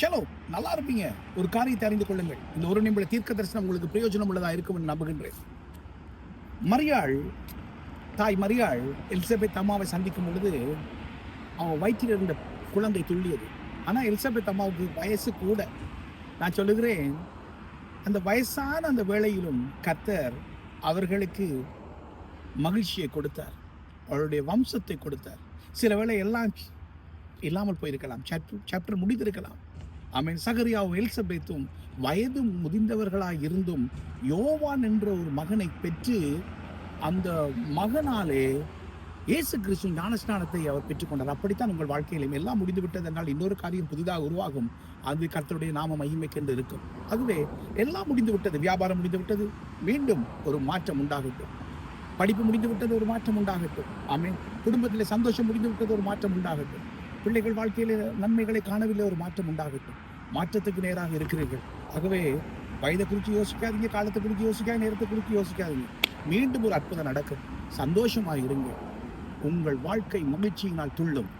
Shallow நல்லா இருப்பீங்க. ஒரு காரியத்தை அறிந்து கொள்ளுங்கள். இந்த ஒரு நிமிட தீர்க்க தரிசனம் உங்களுக்கு பிரயோஜனம் உள்ளதாக இருக்கும் என்று நம்புகின்றேன். மரியாள் தாய் மரியாள் எலிசபெத் அம்மாவை சந்திக்கும் பொழுது அவன் வயிற்றில் இருந்த குழந்தை துள்ளியது. ஆனால் எலிசபெத் அம்மாவுக்கு வயசு கூட. நான் சொல்லுகிறேன் அந்த வயசான அந்த வேளையிலும் கத்தர் அவர்களுக்கு மகிழ்ச்சியை கொடுத்தார். அவருடைய வம்சத்தை கொடுத்தார். சில வேளை எல்லாம் இல்லாமல் போயிருக்கலாம். சாப்டர் சாப்டர் முடிந்திருக்கலாம். ஆமீன். சகரியாவும் எலிசபெத்தும் வயது முதிர்ந்தவர்களாக இருந்தும் யோவான் என்ற ஒரு மகனை பெற்று அந்த மகனாலே இயேசு கிறிஸ்து ஞானஸ்நானத்தை அவர் பெற்றுக்கொண்டார். அப்படித்தான் உங்கள் வாழ்க்கையிலும் எல்லாம் முடிந்து விட்டதனால் இன்னொரு காரியம் புதிதாக உருவாகும். அது கர்த்தருடைய நாம மகிமைக்கென்று இருக்கும். அதுவே எல்லாம் முடிந்து விட்டது வியாபாரம் முடிந்து விட்டது மீண்டும் ஒரு மாற்றம் உண்டாகட்டும். படிப்பு முடிந்து விட்டது ஒரு மாற்றம் உண்டாகட்டும். ஆமே குடும்பத்தில் சந்தோஷம் முடிந்து விட்டது ஒரு மாற்றம் உண்டாகட்டும். பிள்ளைகள் வாழ்க்கையில் நன்மைகளை காணவில்லை ஒரு மாற்றம் உண்டாகட்டும். மாற்றத்துக்கு நேராக இருக்கிறீர்கள். ஆகவே வயதை குறித்து யோசிக்காதீங்க காலத்தை குறித்து யோசிக்காது நேரத்தை குறித்து யோசிக்காதீங்க. மீண்டும் ஒரு அற்புதம் நடக்கும். சந்தோஷமாக இருங்க உங்கள் வாழ்க்கை மகிழ்ச்சியினால் துள்ளும்.